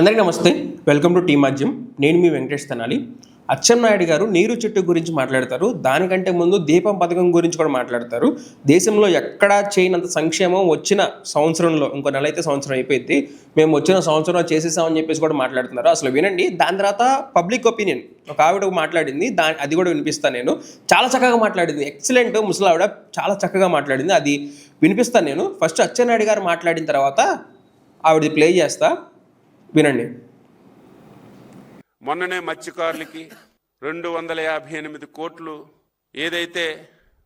అందరికీ నమస్తే. Welcome to tea మాధ్యం నేను మీ వెంకటేష్ తనాలి. అచ్చెన్నాయుడు గారు నీరు చెట్టు గురించి మాట్లాడతారు. దానికంటే ముందు దీపం పథకం గురించి కూడా మాట్లాడతారు. దేశంలో ఎక్కడా చేయనంత సంక్షేమం వచ్చిన సంవత్సరంలో ఇంకో నెల అయితే సంవత్సరం అయిపోయింది. మేము వచ్చిన సంవత్సరం చేసేసామని చెప్పేసి కూడా మాట్లాడుతున్నారు. అసలు వినండి దాని తర్వాత పబ్లిక్ ఒపీనియన్ ఒక ఆవిడ మాట్లాడింది దా అది కూడా వినిపిస్తాను నేను. చాలా చక్కగా మాట్లాడింది. ఎక్సలెంట్ ముసలావిడ చాలా చక్కగా మాట్లాడింది. అది వినిపిస్తాను నేను. ఫస్ట్ అచ్చెన్నాయుడు గారు మాట్లాడిన తర్వాత ఆవిడది ప్లే చేస్తా. వినండి. మొన్ననే మత్స్యకారులకి రెండు వందల యాభై ఎనిమిది కోట్లు ఏదైతే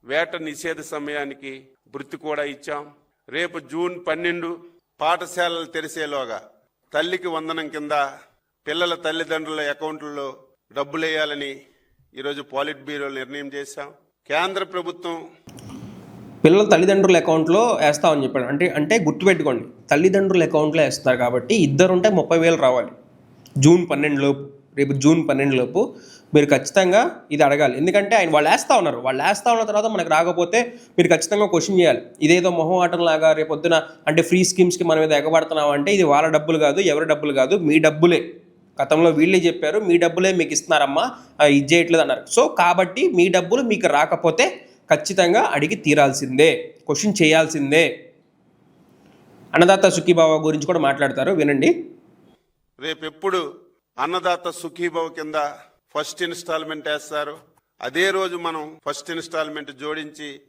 వేట నిషేధ సమయానికి వృత్తి కూడా ఇచ్చాం రేపు జూన్ పన్నెండు పాఠశాలలు తెరిసేలోగా తల్లికి వందనం కింద పిల్లల తల్లిదండ్రుల అకౌంట్లలో డబ్బులేయాలని ఈరోజు పాలిట్ బ్యూరో నిర్ణయం చేశాం. కేంద్ర ప్రభుత్వం పిల్లల తల్లిదండ్రుల అకౌంట్లో వేస్తామని చెప్పాడు. అంటే అంటే గుర్తుపెట్టుకోండి. తల్లిదండ్రుల అకౌంట్లో వేస్తారు కాబట్టి ఇద్దరుంటే ముప్పై వేలు రావాలి. జూన్ పన్నెండు లోపు రేపు జూన్ పన్నెండు లోపు మీరు ఖచ్చితంగా ఇది అడగాలి. ఎందుకంటే ఆయన వాళ్ళు వేస్తా ఉన్నారు. వాళ్ళు వేస్తా ఉన్న తర్వాత మనకు రాకపోతే మీరు ఖచ్చితంగా క్వశ్చన్ చేయాలి. ఇదేదో మొహం ఆటంలాగా రేపు పొద్దున అంటే ఫ్రీ స్కీమ్స్కి మనం ఏదో ఎగబడుతున్నాం అంటే ఇది వాళ్ళ డబ్బులు కాదు ఎవరి డబ్బులు కాదు మీ డబ్బులే. గతంలో వీళ్ళే చెప్పారు మీ డబ్బులే మీకు ఇస్తున్నారమ్మా ఇది చేయట్లేదు అన్నారు. సో కాబట్టి మీ డబ్బులు మీకు రాకపోతే ఖచ్చితంగా అడిగి తీరాల్సిందే క్వశ్చన్ చేయాల్సిందే. అన్నదాత సుఖీబాబా గురించి కూడా మాట్లాడతారు వినండి. రేపెప్పుడు అన్నదాత సుఖీభావ కింద ఫస్ట్ ఇన్స్టాల్మెంట్ వేస్తారు. అదే రోజు మనం ఫస్ట్ ఇన్స్టాల్మెంట్ జోడించి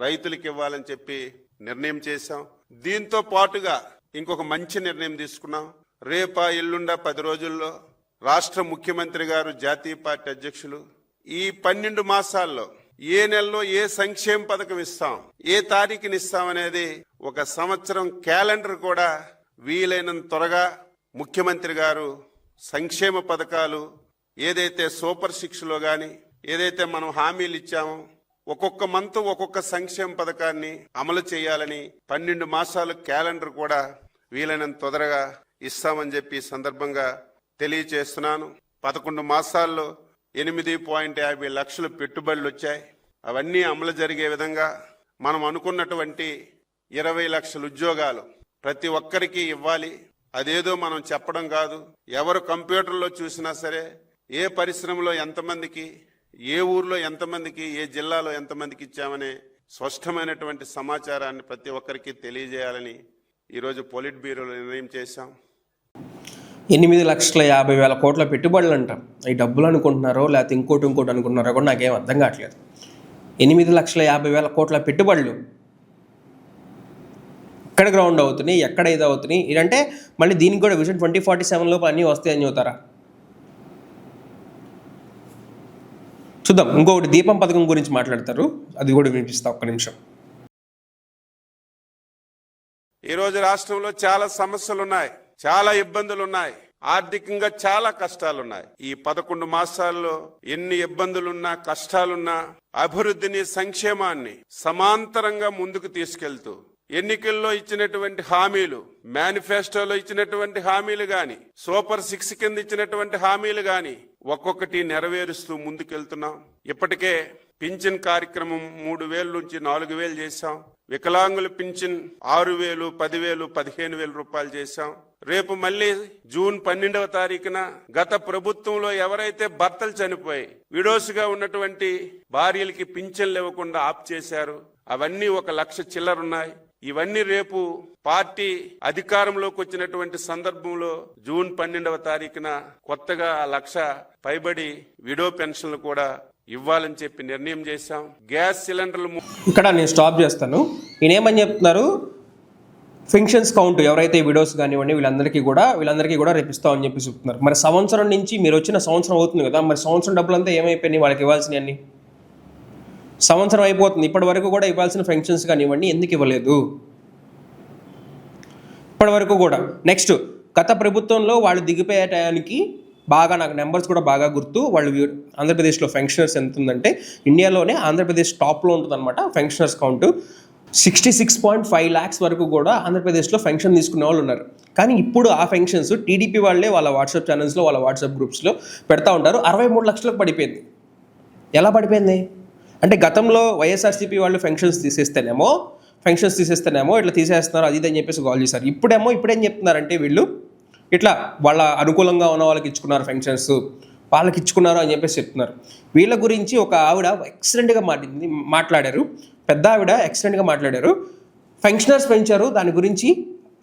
రైతులకు ఇవ్వాలని చెప్పి నిర్ణయం చేశాం. దీంతో పాటుగా ఇంకొక మంచి నిర్ణయం తీసుకున్నాం. రేపా ఎల్లుండా పది రోజుల్లో రాష్ట్ర ముఖ్యమంత్రి గారు జాతీయ పార్టీ అధ్యక్షులు ఈ పన్నెండు మాసాల్లో ఏ నెలలో ఏ సంక్షేమ పథకం ఇస్తాం? ఏ తారీఖుని ఇస్తాం అనేది ఒక సంవత్సరం క్యాలెండర్ కూడా వీలైనంత త్వరగా ముఖ్యమంత్రి గారు సంక్షేమ పథకాలు ఏదైతే సూపర్ సిక్స్లో కానీ ఏదైతే మనం హామీలు ఇచ్చామో ఒక్కొక్క మంత్ ఒక్కొక్క సంక్షేమ పథకాన్ని అమలు చేయాలని పన్నెండు మాసాలు క్యాలెండర్ కూడా వీలైనంత తొందరగా ఇస్తామని చెప్పి సందర్భంగా తెలియచేస్తున్నాను. పదకొండు మాసాల్లో ఎనిమిది పాయింట్ యాభై లక్షలు పెట్టుబడులు వచ్చాయి. అవన్నీ అమలు జరిగే విధంగా మనం అనుకున్నటువంటి ఇరవై లక్షల ఉద్యోగాలు ప్రతి ఒక్కరికి ఇవ్వాలి. అదేదో మనం చెప్పడం కాదు. ఎవరు కంప్యూటర్లో చూసినా సరే ఏ పరిశ్రమలో ఎంతమందికి ఏ ఊర్లో ఎంతమందికి ఏ జిల్లాలో ఎంతమందికి ఇచ్చామనే స్పష్టమైనటువంటి సమాచారాన్ని ప్రతి ఒక్కరికి తెలియజేయాలని ఈరోజు పోలిట్ బ్యూరోలో నిర్ణయం చేశాం. ఎనిమిది లక్షల యాభై వేల కోట్ల పెట్టుబడులు అంట ఈ డబ్బులు అనుకుంటున్నారో లేకపోతే ఇంకోటి ఇంకోటి అనుకుంటున్నారో కూడా నాకేం అర్థం కావట్లేదు. ఎనిమిది లక్షల యాభై వేల కోట్ల పెట్టుబడులు ఎక్కడ గ్రౌండ్ అవుతున్నాయి ఎక్కడ ఇది అవుతున్నాయి? ఇదంటే మళ్ళీ దీనికి కూడా విజన్ ట్వంటీ ఫార్టీ సెవెన్ లోపు అన్నీ వస్తాయని చెబుతారా? చూద్దాం. ఇంకొకటి దీపం పథకం గురించి మాట్లాడతారు. అది కూడా వినిపిస్తా ఒక్క నిమిషం. ఈ రోజు రాష్ట్రంలో చాలా సమస్యలు ఉన్నాయి చాలా ఇబ్బందులు ఉన్నాయి ఆర్థికంగా చాలా కష్టాలున్నాయి. ఈ పదకొండు మాసాల్లో ఎన్ని ఇబ్బందులున్నా కష్టాలున్నా అభివృద్ధిని సంక్షేమాన్ని సమాంతరంగా ముందుకు తీసుకెళ్తూ ఎన్నికల్లో ఇచ్చినటువంటి హామీలు మేనిఫెస్టోలో ఇచ్చినటువంటి హామీలు గాని సూపర్ సిక్స్ కింద ఇచ్చినటువంటి హామీలు గాని ఒక్కొక్కటి నెరవేరుస్తూ ముందుకెళ్తున్నాం. ఇప్పటికే పింఛన్ కార్యక్రమం మూడు వేల నుంచి నాలుగు వేలు చేశాం. వికలాంగుల పింఛన్ ఆరు వేలు పదివేలు పదిహేను వేల రూపాయలు చేశాం. రేపు మళ్ళీ జూన్ పన్నెండవ తారీఖున గత ప్రభుత్వంలో ఎవరైతే భర్తలు చనిపోయి విడోసుగా ఉన్నటువంటి భార్యలకి పింఛన్లు ఇవ్వకుండా ఆప్ చేశారు అవన్నీ ఒక లక్ష చిల్లరున్నాయి. ఇవన్నీ రేపు పార్టీ అధికారంలోకి వచ్చినటువంటి సందర్భంలో జూన్ పన్నెండవ తారీఖున కొత్తగా ఆ లక్ష పైబడి విడో పెన్షన్లు కూడా ఇవ్వాలని చెప్పి నిర్ణయం చేశాం. గ్యాస్ సిలిండర్లు ఇక్కడ నేను స్టాప్ చేస్తాను. ఈయన ఏమని చెప్తున్నారు? ఫంక్షన్స్ కౌంట్ ఎవరైతే విడోస్ కానివ్వండి వీళ్ళందరికీ కూడా వీళ్ళందరికీ కూడా రేపిస్తామని చెప్పి చెప్తున్నారు. మరి సంవత్సరం నుంచి మీరు వచ్చిన సంవత్సరం అవుతుంది కదా మరి సంవత్సరం డబ్బులంతా ఏమైపోయినాయి? వాళ్ళకి ఇవ్వాల్సినవన్నీ సంవత్సరం అయిపోతుంది. ఇప్పటి వరకు కూడా ఇవ్వాల్సిన ఫంక్షన్స్ కానివ్వండి ఎందుకు ఇవ్వలేదు? ఇప్పటి వరకు కూడా. నెక్స్ట్ గత ప్రభుత్వంలో వాళ్ళు దిగిపోయే టయానికి బాగా నాకు నెంబర్స్ కూడా బాగా గుర్తు. వాళ్ళు ఆంధ్రప్రదేశ్లో ఫంక్షనర్స్ ఎంత ఉందంటే ఇండియాలోనే ఆంధ్రప్రదేశ్ టాప్లో ఉంటుంది అనమాట ఫంక్షనర్స్ count. Sixty six point five lakhs వరకు కూడా ఆంధ్రప్రదేశ్లో ఫంక్షన్ తీసుకునే వాళ్ళు ఉన్నారు. కానీ ఇప్పుడు ఆ ఫంక్షన్స్ టీడీపీ వాళ్ళే వాళ్ళ వాట్సాప్ ఛానల్స్లో వాళ్ళ వాట్సాప్ గ్రూప్స్లో పెడతా ఉంటారు. అరవై మూడు లక్షలకు పడిపోయింది. ఎలా పడిపోయింది? అంటే గతంలో వైఎస్ఆర్సీపీ వాళ్ళు ఫంక్షన్స్ తీసేస్తేనేమో ఫంక్షన్స్ తీసేస్తేనేమో ఇట్లా తీసేస్తున్నారు అది ఇది అని చెప్పేసి కాల్ చేశారు. ఇప్పుడేమో ఇప్పుడేం చెప్తున్నారంటే వీళ్ళు ఇట్లా వాళ్ళ అనుకూలంగా ఉన్న వాళ్ళకి ఇచ్చుకున్నారు ఫంక్షన్స్. వాళ్ళకి ఇచ్చుకున్నారు అని చెప్పేసి చెప్తున్నారు. వీళ్ళ గురించి ఒక ఆవిడ ఎక్సలెంట్గా మాట్లాడింది మాట్లాడారు. పెద్ద ఆవిడ ఎక్సలెంట్గా మాట్లాడారు. ఫంక్షనర్స్ పెంచారు. దాని గురించి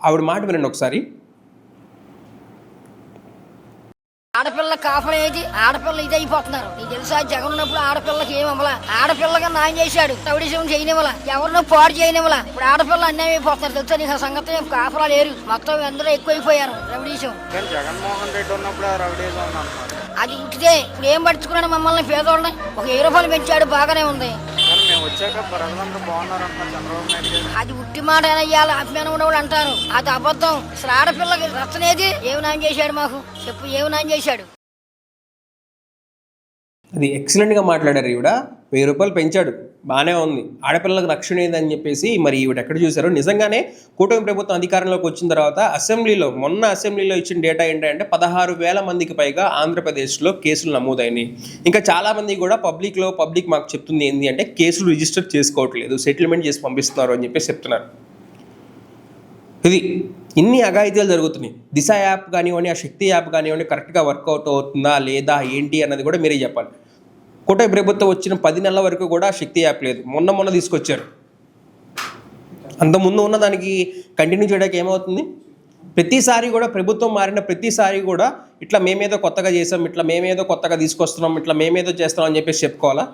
ఆవిడ మాట వినండి ఒకసారి. ఆడపిల్ల కాపలం ఏంటి ఆడపిల్ల ఇది అయిపోతున్నారు నీకు తెలుసా జగన్ ఉన్నప్పుడు ఆడపిల్లకి ఏం అమ్మలా ఆడపిల్లగా నాయం చేశాడు. తవిడిసం చేయనివ్వలా. ఎవరినో పాడు చేయనివ్వలా. ఇప్పుడు ఆడపిల్ల అన్యాయం అయిపోతున్నారు. తెలుసా నీకు ఆ సంగతి? కాపలా లేరు. మొత్తం అందరూ ఎక్కువైపోయారు. రవిడీసం కానీ జగన్మోహన్ రెడ్డి ఉన్నప్పుడు అది ఇంటిదే. ఇప్పుడు ఏం మమ్మల్ని పేదోళ్ళని. ఒక రూపాయలు పెంచాడు బాగానే ఉంది. అది ఉట్టి మాట అయ్యాలి అభిమానం ఉన్నవాళ్ళు అంటారు. అది అబద్ధం. అసలు ఆడపిల్లకి రచనేది ఏమి నాయం చేశాడు మాకు? చెప్పు ఏమి నాయం చేశాడు? అది ఎక్సలెంట్గా మాట్లాడారు ఈవిడ. వెయ్యి రూపాయలు పెంచాడు. బాగానే ఉంది. ఆడపిల్లలకు రక్షణ ఏందని చెప్పేసి మరి ఈవిడ ఎక్కడ చూశారో? నిజంగానే కూటమి ప్రభుత్వం అధికారంలోకి వచ్చిన తర్వాత అసెంబ్లీలో మొన్న అసెంబ్లీలో ఇచ్చిన డేటా ఏంటంటే పదహారు వేల మందికి పైగా ఆంధ్రప్రదేశ్లో కేసులు నమోదైనాయి. ఇంకా చాలామంది కూడా పబ్లిక్లో పబ్లిక్ మాకు చెప్తుంది ఏంటి అంటే కేసులు రిజిస్టర్ చేసుకోవట్లేదు సెటిల్మెంట్ చేసి పంపిస్తున్నారు అని చెప్పేసి చెప్తున్నారు. ఇది ఇన్ని అఘాయిత్యాలు జరుగుతున్నాయి. దిశ యాప్ కానివ్వండి ఆ శక్తి యాప్ కానివ్వండి కరెక్ట్గా వర్కౌట్ అవుతుందా లేదా ఏంటి అన్నది కూడా మీరే చెప్పాలి. కూటమి ప్రభుత్వం వచ్చిన పది నెలల వరకు కూడా శక్తి యాప్ లేదు. మొన్న మొన్న తీసుకొచ్చారు. అంత ముందు ఉన్న దానికి కంటిన్యూ చేయడానికి ఏమవుతుంది? ప్రతిసారి కూడా ప్రభుత్వం మారిన ప్రతిసారి కూడా ఇట్లా మేమేదో కొత్తగా చేసాం ఇట్లా మేమేదో కొత్తగా తీసుకొస్తున్నాం ఇట్లా మేమేదో చేస్తున్నాం అని చెప్పేసి చెప్పుకోవాలా?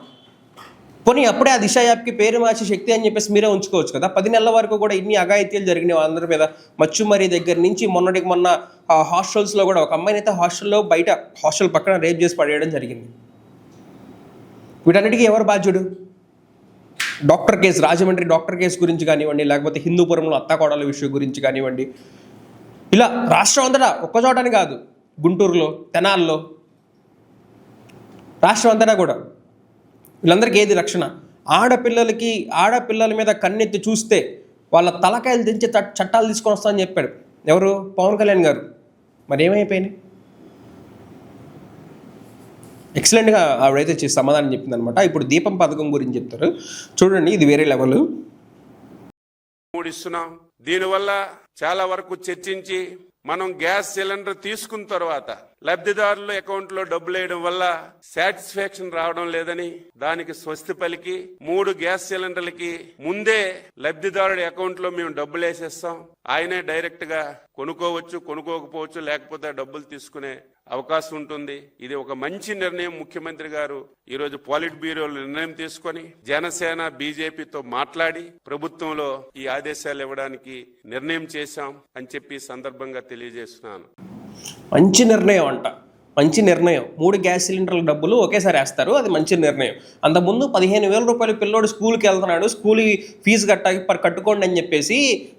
పోనీ అప్పుడే ఆ దిశ యాప్కి పేరు మార్చి శక్తి అని చెప్పేసి మీరే ఉంచుకోవచ్చు కదా. పది నెలల వరకు కూడా ఇన్ని అఘాయిత్యాలు జరిగినాయి అందరి మీద. మచ్చుమరి దగ్గర నుంచి మొన్నటికి మొన్న హాస్టల్స్లో కూడా ఒక అమ్మాయిని అయితే హాస్టల్లో బయట హాస్టల్ పక్కన రేప్ చేసి పడేయడం జరిగింది. వీటన్నిటికీ ఎవరు బాధ్యుడు? Doctor case Rajahmundry doctor case గురించి కానివ్వండి లేకపోతే హిందూపురంలో అత్తాకోడల విషయం గురించి కానివ్వండి. ఇలా రాష్ట్రం అంతటా ఒక్కచోటని కాదు గుంటూరులో తెనాల్లో. రాష్ట్రం అంతటా కూడా. వీళ్ళందరికీ ఏది రక్షణ? ఆడపిల్లలకి ఆడపిల్లల మీద కన్నెత్తి చూస్తే వాళ్ళ తలకాయలు దించి చట్- చట్టాలు తీసుకొని వస్తామని చెప్పాడు. ఎవరు? పవన్ కళ్యాణ్ గారు. మరి ఏమైపోయినాయి ఎక్సలెంట్గా ఆవిడైతే చేసి సమాధానం చెప్పింది అనమాట ఇప్పుడు దీపం పథకం గురించి చెప్తారు. చూడండి ఇది వేరే లెవెల్. ఇస్తున్నాం దీనివల్ల చాలా వరకు చర్చించి మనం గ్యాస్ సిలిండర్ తీసుకున్న తర్వాత లబ్ధిదారుల అకౌంట్లో డబ్బులు వేయడం వల్ల సాటిస్ఫాక్షన్ రావడం లేదని దానికి స్వస్తి పలికి మూడు గ్యాస్ సిలిండర్లకి ముందే లబ్ధిదారుడి అకౌంట్లో మేము డబ్బులు వేసేస్తాం. ఆయనే డైరెక్ట్గా కొనుక్కోవచ్చు కొనుక్కోకపోవచ్చు లేకపోతే డబ్బులు తీసుకునే అవకాశం ఉంటుంది. ఇది ఒక మంచి నిర్ణయం. ముఖ్యమంత్రి గారు ఈ రోజు పాలిట్ బ్యూరోలు నిర్ణయం తీసుకొని జనసేన బీజేపీతో మాట్లాడి ప్రభుత్వంలో ఈ ఆదేశాలు ఇవ్వడానికి నిర్ణయం చేశాం అని చెప్పి సందర్భంగా తెలియజేస్తున్నాను. మంచి నిర్ణయం అంట. మంచి నిర్ణయం. మూడు గ్యాస్ సిలిండర్ల డబ్బులు ఒకేసారి వేస్తారు. అది మంచి నిర్ణయం. అంతకుముందు పదిహేను వేల రూపాయలు పిల్లోడు స్కూల్కి వెళ్తున్నాడు. స్కూల్ ఫీజు కట్ట పర్ కట్టుకోండి అని చెప్పేసి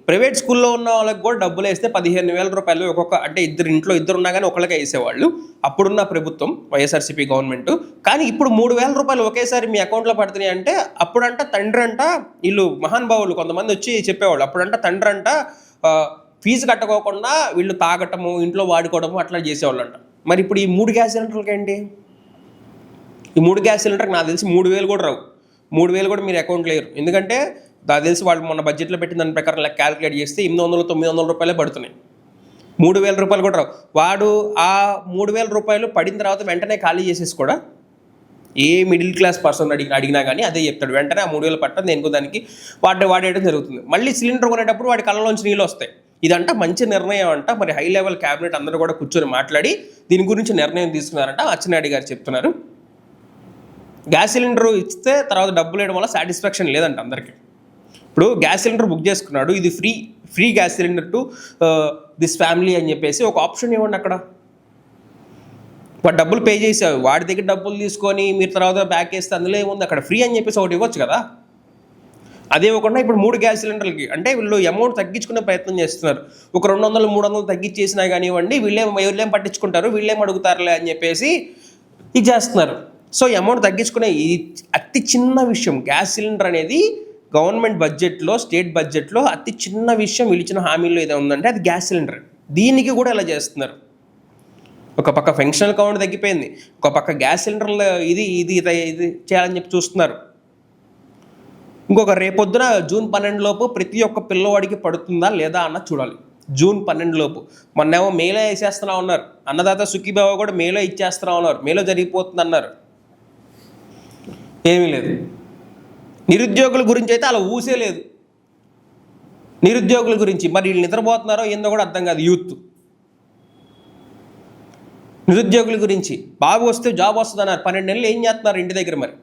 ప్రైవేట్ స్కూల్లో ఉన్న వాళ్ళకి కూడా డబ్బులు వేస్తే పదిహేను వేల రూపాయలు ఒక్కొక్క అంటే ఇద్దరు ఇంట్లో ఇద్దరు ఉన్నా కానీ ఒకళ్ళకే వేసేవాళ్ళు. అప్పుడున్న ప్రభుత్వం వైఎస్ఆర్సీపీ గవర్నమెంట్. కానీ ఇప్పుడు మూడు వేల రూపాయలు ఒకేసారి మీ అకౌంట్లో పడుతున్నాయి అంటే అప్పుడంట తండ్రి అంట వీళ్ళు మహానుభావులు కొంతమంది వచ్చి చెప్పేవాళ్ళు. అప్పుడంట తండ్రి అంట ఫీజు కట్టుకోకుండా వీళ్ళు తాగటము ఇంట్లో వాడుకోవడము అట్లా చేసేవాళ్ళంట. మరి ఇప్పుడు ఈ మూడు గ్యాస్ సిలిండర్లకి ఏంటి? ఈ మూడు గ్యాస్ సిలిండర్కి నాకు తెలిసి మూడు వేలు కూడా రావు. మూడు వేలు కూడా మీరు అకౌంట్ లేరు ఎందుకంటే నాకు తెలిసి వాళ్ళు మొన్న బడ్జెట్లో పెట్టిన దాని ప్రకారం లెక్క క్యాలిక్యులేట్ చేస్తే ఎనిమిది వందలు తొమ్మిది వందల రూపాయలే పడుతున్నాయి. మూడు వేల రూపాయలు కూడా రావు. వాడు ఆ మూడు వేల రూపాయలు పడిన తర్వాత వెంటనే ఖాళీ చేసేసి కూడా ఏ మిడిల్ క్లాస్ పర్సన్ అడిగి అడిగినా కానీ అదే చెప్తాడు. వెంటనే ఆ మూడు వేలు పట్టడం దేనికో దానికి వాడే వాడేయడం జరుగుతుంది. మళ్ళీ సిలిండర్ కొనేటప్పుడు వాడి కళ్ళలోంచి నీళ్ళు వస్తాయి. ఇదంట మంచి నిర్ణయం అంట. మరి హై లెవెల్ క్యాబినెట్ అందరూ కూడా కూర్చొని మాట్లాడి దీని గురించి నిర్ణయం తీసుకున్నారంట. అచ్చెన్నాయుడు గారు చెప్తున్నారు. గ్యాస్ సిలిండర్ ఇస్తే తర్వాత డబ్బులు వేయడం వల్ల సాటిస్ఫాక్షన్ లేదంట అందరికీ. ఇప్పుడు గ్యాస్ సిలిండర్ బుక్ చేసుకున్నాడు. ఇది free free gas cylinder to this family అని చెప్పేసి ఒక ఆప్షన్ ఇవ్వండి అక్కడ. వాడు డబ్బులు పే చేసావు వాడి దగ్గర డబ్బులు తీసుకొని మీరు తర్వాత బ్యాక్ వేస్తే అందులో ఏముంది? అక్కడ ఫ్రీ అని చెప్పేసి ఒకటి ఇవ్వచ్చు కదా. అదే ఇవ్వకుండా ఇప్పుడు మూడు గ్యాస్ సిలిండర్లకి అంటే వీళ్ళు అమౌంట్ తగ్గించుకునే ప్రయత్నం చేస్తున్నారు. ఒక రెండు వందలు మూడు వందలు తగ్గించేసినా కానివ్వండి వీళ్ళేం వీళ్ళేం పట్టించుకుంటారు వీళ్ళేం అడుగుతారులే అని చెప్పేసి ఇది చేస్తున్నారు. సో ఈ అమౌంట్ తగ్గించుకునే ఈ అతి చిన్న విషయం గ్యాస్ సిలిండర్ అనేది గవర్నమెంట్ బడ్జెట్లో స్టేట్ బడ్జెట్లో అతి చిన్న విషయం విలిచిన హామీలో ఏదో ఉందంటే అది గ్యాస్ సిలిండర్. దీనికి కూడా ఇలా చేస్తున్నారు. ఒక పక్క ఫంక్షనల్ కౌంట్ తగ్గిపోయింది ఒక పక్క గ్యాస్ సిలిండర్లు ఇది ఇది ఇది చేయాలని చెప్పి చూస్తున్నారు. ఇంకొక రేపొద్దున జూన్ పన్నెండు లోపు ప్రతి ఒక్క పిల్లవాడికి పడుతుందా లేదా అన్న చూడాలి. జూన్ పన్నెండు లోపు మొన్నేమో మేలో వేసేస్తున్నా ఉన్నారు అన్నదాత సుఖీబాబు కూడా మేలో ఇచ్చేస్తున్నా ఉన్నారు మేలో జరిగిపోతుంది అన్నారు ఏమీ లేదు. నిరుద్యోగుల గురించి అయితే అలా ఊసే లేదు. నిరుద్యోగుల గురించి మరి వీళ్ళు నిద్రపోతున్నారో ఏందో కూడా అర్థం కాదు. యూత్. నిరుద్యోగుల గురించి. బాబు వస్తే జాబ్ వస్తుంది అన్నారు పన్నెండు నెలలు ఏం చేస్తున్నారు ఇంటి దగ్గర మరి?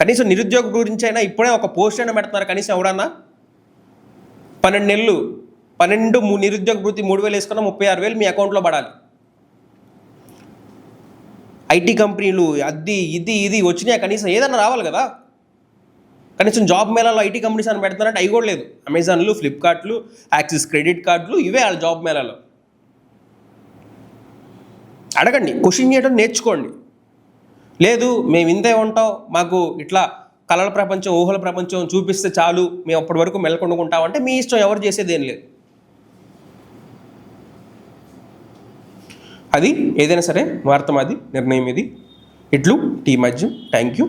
కనీసం నిరుద్యోగ గురించి అయినా ఇప్పుడే ఒక పోస్ట్ అయినా పెడుతున్నారు కనీసం ఎవడన్నా పన్నెండు నెలలు పన్నెండు నిరుద్యోగ వృత్తి మూడు వేలు వేసుకున్న ముప్పై ఆరు వేలు మీ అకౌంట్లో పడాలి. ఐటీ కంపెనీలు అది ఇది ఇది వచ్చినాయి? కనీసం ఏదన్నా రావాలి కదా. కనీసం జాబ్ మేళాలో ఐటీ కంపెనీస్ అని పెడుతున్నారంటే అవి కూడా లేదు. అమెజాన్లు ఫ్లిప్కార్ట్లు యాక్సిస్ క్రెడిట్ కార్డులు ఇవే వాళ్ళ జాబ్ మేళాలో. అడగండి క్వశ్చన్ చేయడం నేర్చుకోండి. లేదు మేము ఇంతే ఉంటాం మాకు ఇట్లా కళల ప్రపంచం ఊహల ప్రపంచం చూపిస్తే చాలు మేము అప్పటి వరకు మెలకొండుకుంటాం అంటే మీ ఇష్టం ఎవరు చేసేది ఏం లేదు. అది ఏదైనా సరే వార్త మాది నిర్ణయం ఇది ఇట్లు టీ మధ్యం. Thank you